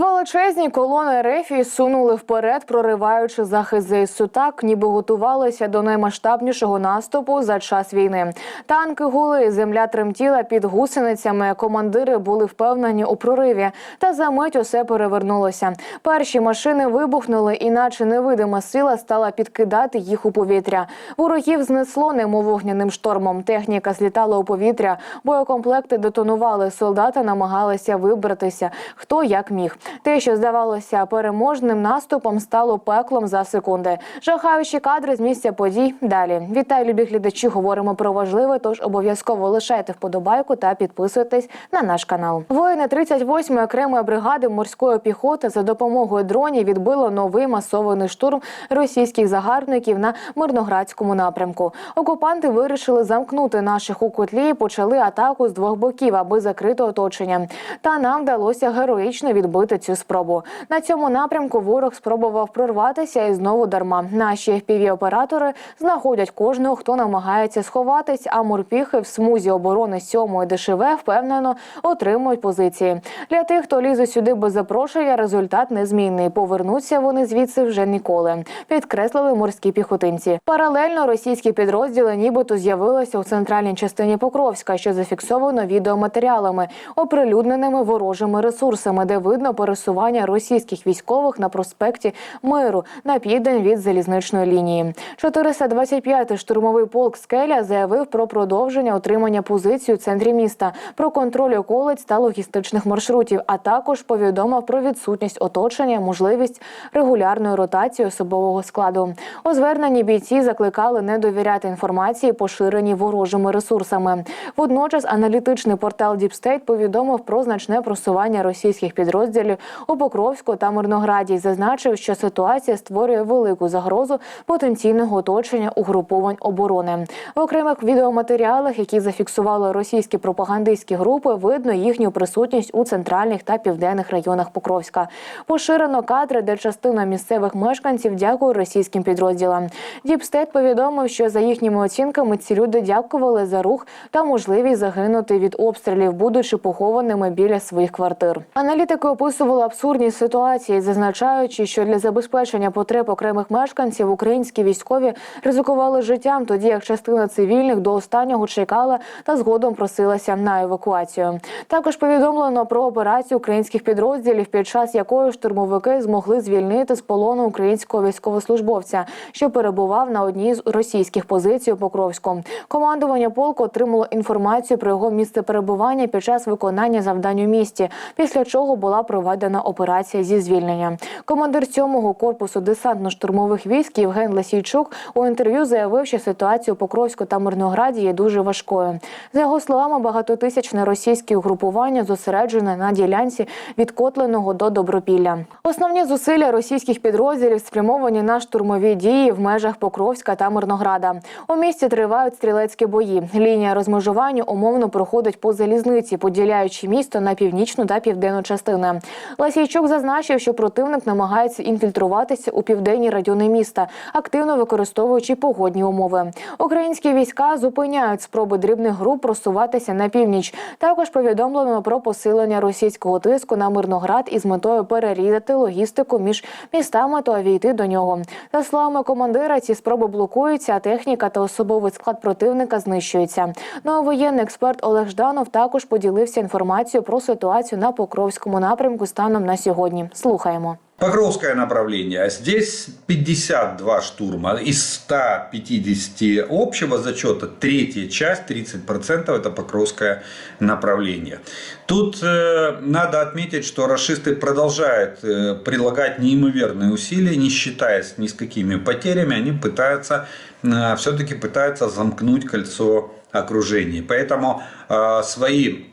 Величезні колони рефії сунули вперед, прориваючи захист ЗСУ так, ніби готувалися до наймасштабнішого наступу за час війни. Танки гули, земля тремтіла під гусеницями. Командири були впевнені у прориві. Та за мить усе перевернулося. Перші машини вибухнули, іначе невидима сила стала підкидати їх у повітря. Ворогів знесло немов вогняним штормом. Техніка злітала у повітря, боєкомплекти детонували. Солдати намагалися вибратися, хто як міг. Те, що здавалося переможним наступом, стало пеклом за секунди. Жахаючі кадри з місця подій. Далі вітаю, любі глядачі. Говоримо про важливе. Тож обов'язково лишайте вподобайку та підписуйтесь на наш канал. Воїни 38-ї окремої бригади морської піхоти за допомогою дронів відбило новий масований штурм російських загарбників на мирноградському напрямку. Окупанти вирішили замкнути наших у котлі і почали атаку з двох боків, аби закрити оточення. Та нам вдалося героїчно відбити цю спробу. На цьому напрямку ворог спробував прорватися і знову дарма. Наші fpv оператори знаходять кожного, хто намагається сховатись. А морпіхи в смузі оборони 7-ї ДШВ впевнено отримують позиції. Для тих, хто лізе сюди без запрошення, результат незмінний. Повернуться вони звідси вже ніколи. Підкреслили морські піхотинці. Паралельно російські підрозділи, нібито з'явилися у центральній частині Покровська, що зафіксовано відеоматеріалами, оприлюдненими ворожими ресурсами, де видно пересування російських військових на проспекті Миру на південь від залізничної лінії. 425-й штурмовий полк Скеля заявив про продовження отримання позицій у центрі міста, про контроль околиць та логістичних маршрутів, а також повідомив про відсутність оточення, можливість регулярної ротації особового складу. У зверненні бійці закликали не довіряти інформації, поширеній ворожими ресурсами. Водночас аналітичний портал State повідомив про значне просування російських підрозділів у Покровську та Мирнограді. Зазначив, що ситуація створює велику загрозу потенційного оточення угруповань оборони. В окремих відеоматеріалах, які зафіксували російські пропагандистські групи, видно їхню присутність у центральних та південних районах Покровська. Поширено кадри, де частина місцевих мешканців дякує російським підрозділам. Діпстейт повідомив, що за їхніми оцінками ці люди дякували за рух та можливість загинути від обстрілів, будучи похованими біля своїх квартир. Аналітики описували абсурдні ситуації, зазначаючи, що для забезпечення потреб окремих мешканців українські військові ризикували життям, тоді як частина цивільних до останнього чекала та згодом просилася на евакуацію. Також повідомлено про операцію українських підрозділів, під час якої штурмовики змогли звільнити з полону українського військовослужбовця, що перебував на одній з російських позицій у Покровську. Командування полку отримало інформацію про його місце перебування під час виконання завдань у місті, після чого була проведена операція зі звільнення. Командир 7-го корпусу десантно-штурмових військ Євген Лесійчук у інтерв'ю заявив, що ситуація у Покровську та Мирнограді є дуже важкою. За його словами, багатотисячне російське угрупування зосереджене на ділянці від Котленого до Добропілля. Основні зусилля російських підрозділів спрямовані на штурмові дії в межах Покровська та Мирнограда. У місті тривають стрілецькі бої. Лінія розмежування умовно проходить по залізниці, поділяючи місто на північну та південну частини. Ласійчук зазначив, що противник намагається інфільтруватися у південні райони міста, активно використовуючи погодні умови. Українські війська зупиняють спроби дрібних груп просуватися на північ. Також повідомлено про посилення російського тиску на Мирноград із метою перерізати логістику між містами та війти до нього. За словами командира, ці спроби блокуються, а техніка та особовий склад противника знищуються. Ну а воєнний експерт Олег Жданов також поділився інформацією про ситуацію на Покровському напрямку станом на сьогодні. Слухаємо. Покровское направление. Здесь 52 штурма. Из 150 общего зачета третья часть, 30% это Покровское направление. Тут э, надо отметить, что расисты продолжают э, прилагать неимоверные усилия, не считаясь ни с какими потерями. Они пытаются, э, все-таки пытаются замкнуть кольцо окружения. Поэтому э, свои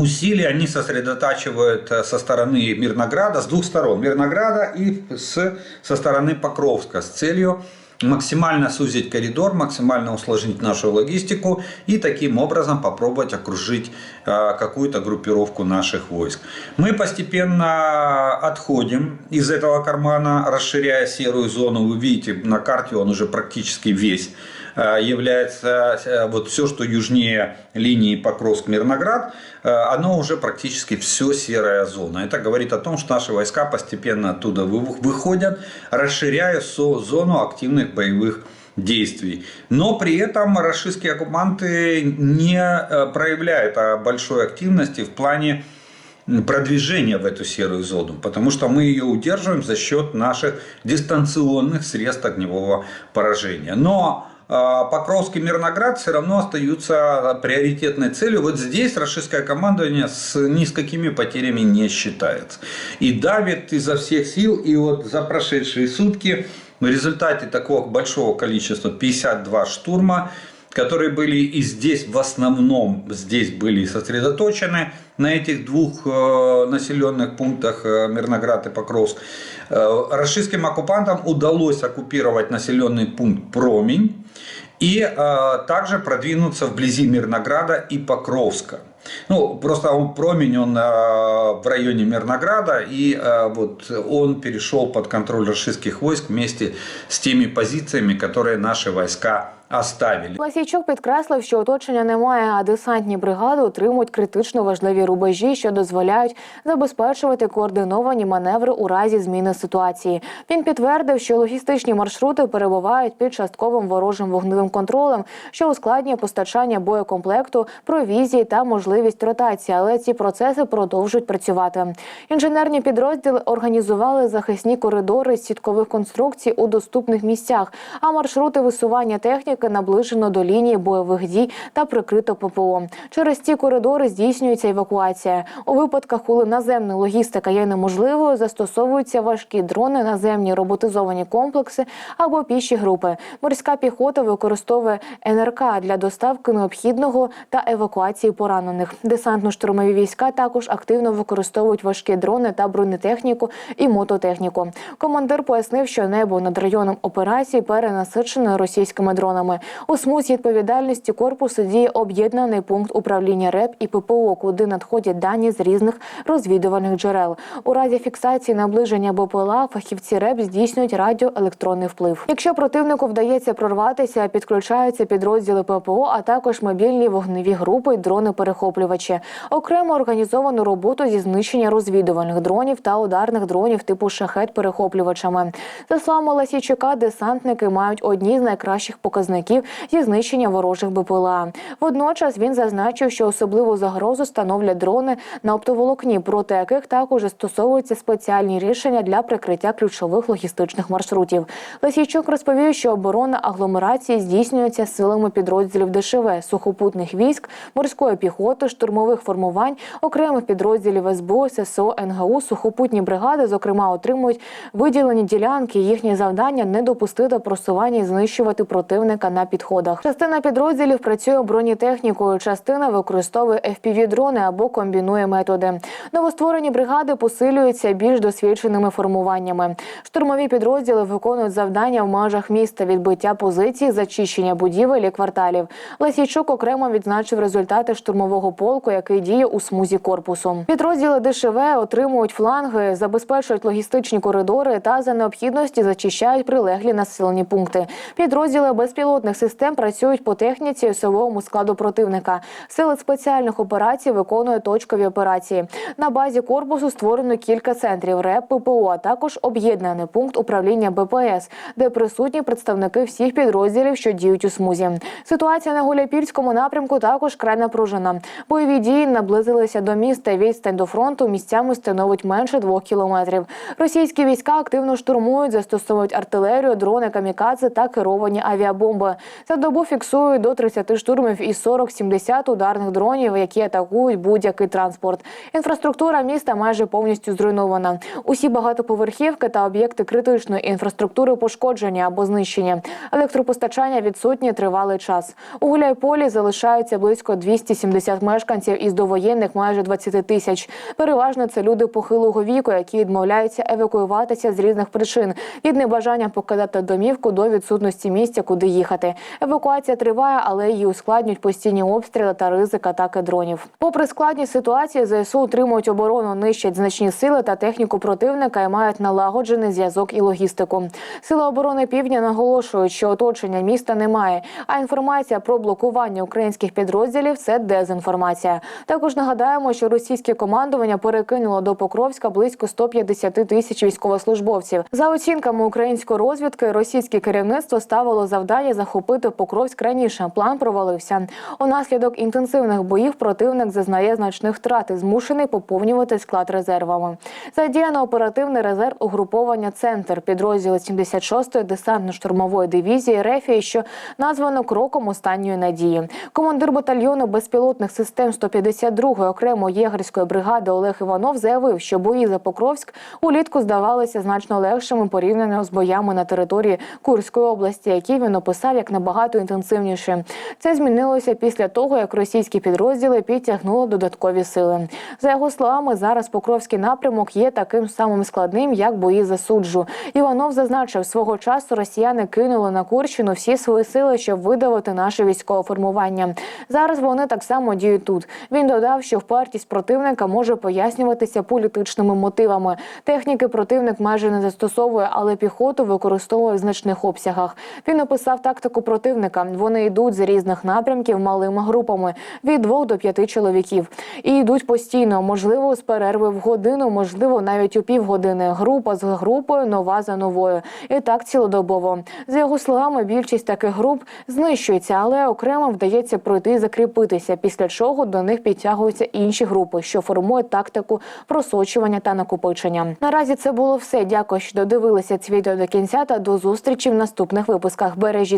усилия они сосредотачивают э, со стороны Мирнограда, с двух сторон, Мирнограда и с, со стороны Покровска с целью максимально сузить коридор, максимально усложнить нашу логистику и таким образом попробовать окружить э, какую-то группировку наших войск. Мы постепенно отходим из этого кармана, расширяя серую зону. Вы видите, на карте он уже практически весь является э, вот все, что южнее линии Покровск-Мирноград, э, оно уже практически все серая зона. Это говорит о том, что наши войска постепенно оттуда вы- выходят, расширяя зону активных боевых действий. Но при этом российские оккупанты не э, проявляют а, большой активности в плане продвижения в эту серую зону, потому что мы ее удерживаем за счет наших дистанционных средств огневого поражения. Но э, Покровск и Мирноград все равно остаются приоритетной целью. Вот здесь российское командование с ни с какими потерями не считается. И давит изо всех сил. И вот за прошедшие сутки в результате такого большого количества 52 штурма, которые были и здесь в основном здесь были сосредоточены на этих двух э, населенных пунктах э, Мирноград и Покровск. Э, российским оккупантам удалось оккупировать населенный пункт Промень и также продвинуться вблизи Мирнограда и Покровска. Ну, просто он промень, он в районе Мирнограда, и вот он перешел под контроль российских войск вместе с теми позициями, которые наши войска оставили. Ласійчук підкреслив, що оточення немає, а десантні бригади отримують критично важливі рубежі, що дозволяють забезпечувати координовані маневри у разі зміни ситуації. Він підтвердив, що логістичні маршрути перебувають під частковим ворожим вогневим контролем, що ускладнює постачання боєкомплекту, провізії та можливість ротації. Але ці процеси продовжують працювати. Інженерні підрозділи організували захисні коридори з сіткових конструкцій у доступних місцях, а маршрути висування техніки наближено до лінії бойових дій та прикрито ППО. Через ці коридори здійснюється евакуація. У випадках, коли наземна логістика є неможливою, застосовуються важкі дрони, наземні роботизовані комплекси або піші групи. Морська піхота використовує НРК для доставки необхідного та евакуації поранених. Десантно-штурмові війська також активно використовують важкі дрони та бронетехніку і мототехніку. Командир пояснив, що небо над районом операції перенасичене російськими дронами. У смузі відповідальності корпусу діє об'єднаний пункт управління РЕП і ППО, куди надходять дані з різних розвідувальних джерел. У разі фіксації наближення БПЛА фахівці РЕП здійснюють радіоелектронний вплив. Якщо противнику вдається прорватися, підключаються підрозділи ППО, а також мобільні вогневі групи дрони-перехоплювачі. Окремо організовану роботу зі знищення розвідувальних дронів та ударних дронів типу шахет перехоплювачами. За словами Ласійчука, десантники мають одні з найкращих показників зі знищення ворожих БПЛА. Водночас він зазначив, що особливу загрозу становлять дрони на оптоволокні, проти яких також застосовуються спеціальні рішення для прикриття ключових логістичних маршрутів. Лисійчук розповів, що оборона агломерації здійснюється силами підрозділів ДШВ, сухопутних військ, морської піхоти, штурмових формувань, окремих підрозділів СБУ, ССО, НГУ, сухопутні бригади, зокрема, отримують виділені ділянки. Їхнє завдання не допустити просування і знищувати противника на підходах. Частина підрозділів працює бронетехнікою, частина використовує FPV-дрони або комбінує методи. Новостворені бригади посилюються більш досвідченими формуваннями. Штурмові підрозділи виконують завдання в межах міста відбиття позицій, зачищення будівель і кварталів. Лесійчук окремо відзначив результати штурмового полку, який діє у смузі корпусу. Підрозділи ДШВ отримують фланги, забезпечують логістичні коридори та за необхідності зачищають прилеглі населені пункти. Підрозділи безпілотних систем працюють по техніці і особовому складу противника. Сили спеціальних операцій виконують точкові операції. На базі корпусу створено кілька центрів РЕП ППО, а також об'єднаний пункт управління БПС, де присутні представники всіх підрозділів, що діють у смузі. Ситуація на Гуляпільському напрямку також край напружена. Бойові дії наблизилися до міста. Відстань до фронту місцями становить менше двох кілометрів. Російські війська активно штурмують, застосовують артилерію, дрони камікадзе та керовані авіабомби. За добу фіксують до 30 штурмів і 40-70 ударних дронів, які атакують будь-який транспорт. Інфраструктура міста майже повністю зруйнована. Усі багатоповерхівки та об'єкти критичної інфраструктури пошкоджені або знищені. Електропостачання відсутні тривалий час. У Гуляйполі залишаються близько 270 мешканців із довоєнних майже 20 тисяч. Переважно це люди похилого віку, які відмовляються евакуюватися з різних причин від небажання покидати домівку до відсутності місця, куди їхати. Виїхати. Евакуація триває, але її ускладнюють постійні обстріли та ризик атаки дронів. Попри складність ситуації, ЗСУ утримують оборону, нищать значні сили та техніку противника і мають налагоджений зв'язок і логістику. Сили оборони півдня наголошують, що оточення міста немає. А інформація про блокування українських підрозділів це дезінформація. Також нагадаємо, що російське командування перекинуло до Покровська близько 150 тисяч військовослужбовців. За оцінками української розвідки, російське керівництво ставило завдання захопити Покровськ раніше. План провалився. Унаслідок інтенсивних боїв противник зазнає значних втрат і змушений поповнювати склад резервами. Задіяно оперативний резерв угруповання центр підрозділу 76-ї десантно-штурмової дивізії Рефії, що названо кроком останньої надії. Командир батальйону безпілотних систем 152-ї окремої єгерської бригади Олег Іванов заявив, що бої за Покровськ улітку здавалися значно легшими порівняно з боями на території Курської області, які він описав як набагато інтенсивніші. Це змінилося після того, як російські підрозділи підтягнули додаткові сили. За його словами, зараз Покровський напрямок є таким самим складним, як бої за суджу. Іванов зазначив, свого часу росіяни кинули на Курщину всі свої сили, щоб видавити наше військове формування. Зараз вони так само діють тут. Він додав, що впертість противника може пояснюватися політичними мотивами. Техніки противник майже не застосовує, але піхоту використовує в значних обсягах. Він описав тактику противника. Вони йдуть з різних напрямків малими групами від двох до п'яти чоловіків і йдуть постійно, можливо, з перерви в годину, можливо, навіть у півгодини. Група з групою, нова за новою. І так цілодобово. За його словами, більшість таких груп знищується, але окремо вдається пройти і закріпитися. Після чого до них підтягуються інші групи, що формують тактику просочування та накопичення. Наразі це було все. Дякую, що додивилися це відео до кінця. Та до зустрічі в наступних випусках.